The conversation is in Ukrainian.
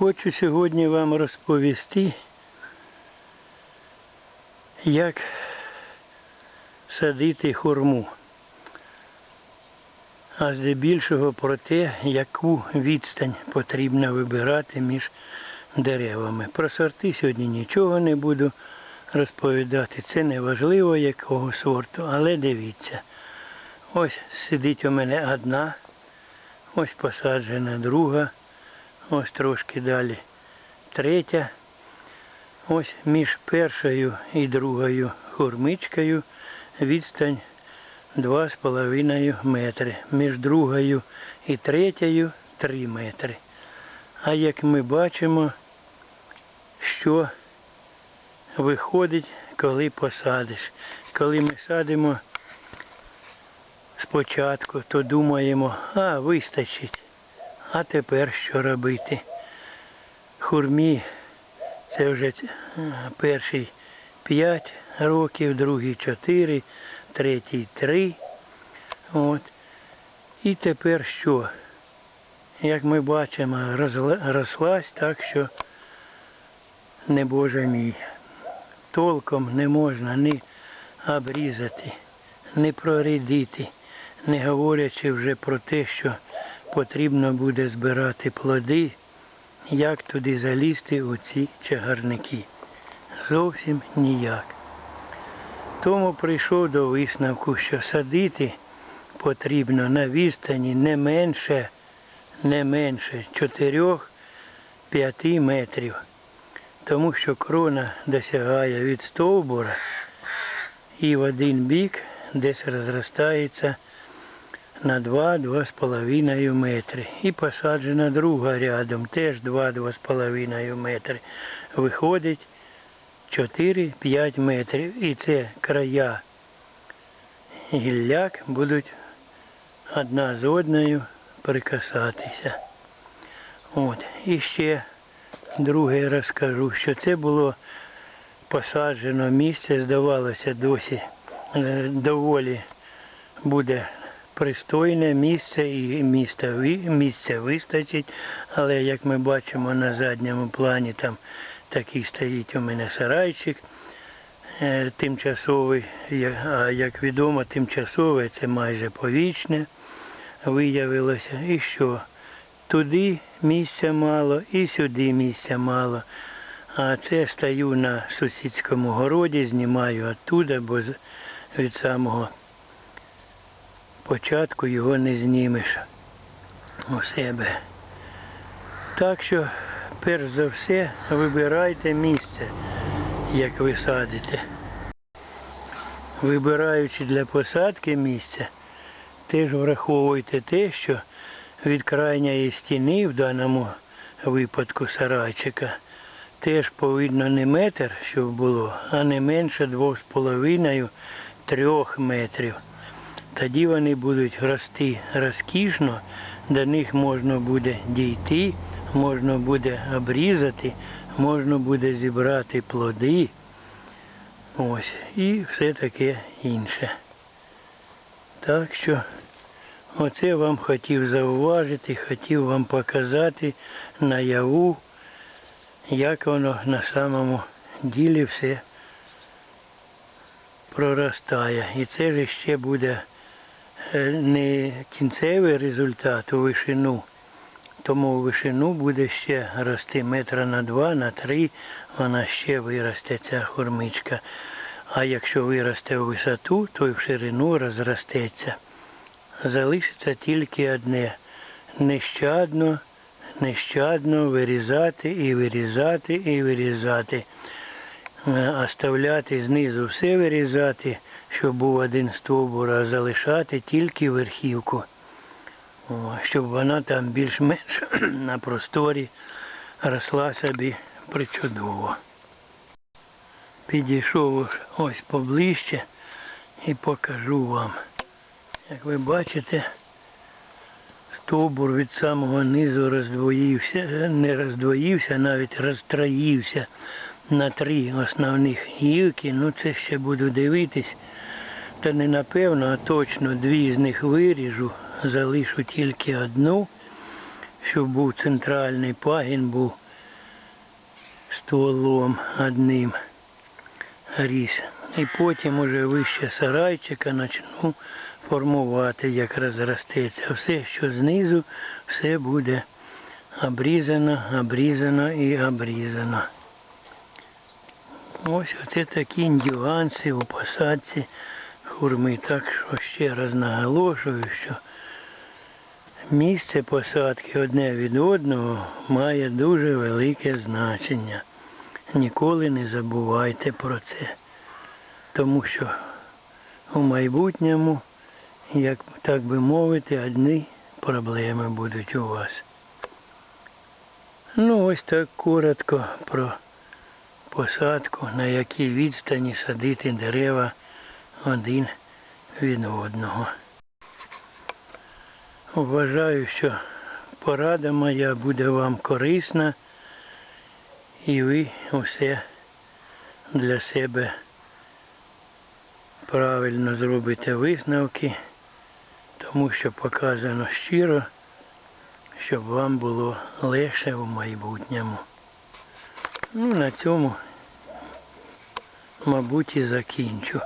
Хочу сьогодні вам розповісти, як садити хурму. А здебільшого про те, яку відстань потрібно вибирати між деревами. Про сорти сьогодні нічого не буду розповідати. Це не важливо якого сорту, але дивіться. Ось сидить у мене одна, ось посаджена друга, ось трошки далі третя. Ось між першою і другою хурмичкою відстань 2,5 метри. Між другою і третьою 3 метри. А як ми бачимо, що виходить, коли посадиш. Коли ми садимо спочатку, то думаємо, а вистачить. А тепер що робити? Хурмі це вже е, перший 5 років, другий 4, третій 3. От. І тепер що? Як ми бачимо, розласлась, так, що не Боже мій. Толком не можна ні обрізати, ні прорядити, не говорячи вже про те, що потрібно буде збирати плоди, як туди залізти у ці чагарники. Зовсім ніяк. Тому прийшов до висновку, що садити потрібно на відстані не менше, не менше 4-5 метрів. Тому що крона досягає від стовбура і в один бік десь розростається на 2-2,5 метри. І посаджена друга рядом, теж 2-2,5 метри. Виходить 4-5 метрів. І це края гілляк будуть одна з одною прикасатися. От. І ще друге розкажу, що це було посаджено місце, здавалося, досі е, доволі буде пристойне місце і місце, вистачить, але як ми бачимо на задньому плані, там такий стоїть у мене сарайчик е, тимчасовий, а як відомо, тимчасове це майже повічне виявилося. І що? Туди місця мало і сюди місця мало. А це стою на сусідському городі, знімаю оттуда, бо від самого початку його не знімеш у себе. Так що, перш за все, вибирайте місце, як ви садите. Вибираючи для посадки місце, теж враховуйте те, що від крайньої стіни, в даному випадку сарайчика, теж повинно не метр, щоб було, а не менше 2,5-3 метрів. Тоді вони будуть рости розкішно, до них можна буде дійти, можна буде обрізати, можна буде зібрати плоди. Ось, і все таке інше. Так що оце вам хотів зауважити, хотів вам показати наяву, як воно на самому ділі все проростає. І це ж ще буде не кінцевий результат у вишину, тому у вишину буде ще рости метра на два, на три, вона ще виросте ця хурмичка. А якщо виросте у висоту, то й в ширину розростеться. Залишиться тільки одне нещадно, нещадно вирізати і вирізати і вирізати. Е, Оставляти знизу все вирізати, щоб був один стовбур, а залишати тільки верхівку. Щоб вона там більш-менш на просторі росла собі причудово. Підійшов ось поближче і покажу вам. Як ви бачите, стовбур від самого низу роздвоївся, не роздвоївся, навіть розтроївся на три основних гілки. Ну це ще буду дивитись. Та не напевно, а точно дві з них виріжу, залишу тільки одну, щоб був центральний пагін був стволом одним ріс. І потім уже вище сарайчика почну формувати, як розростеться. Все, що знизу, все буде обрізано, обрізано і обрізано. Ось оце такі нюанси у посадці хурми. Так що ще раз наголошую, що місце посадки одне від одного має дуже велике значення. Ніколи не забувайте про це. Тому що у майбутньому, як так би мовити, одні проблеми будуть у вас. Ну, ось так коротко про посадку, на якій відстані садити дерева один від одного. Вважаю, що порада моя буде вам корисна і ви усе для себе правильно зробите висновки, тому що показано щиро, щоб вам було легше в майбутньому. Ну, на цьому, мабуть, і закінчу.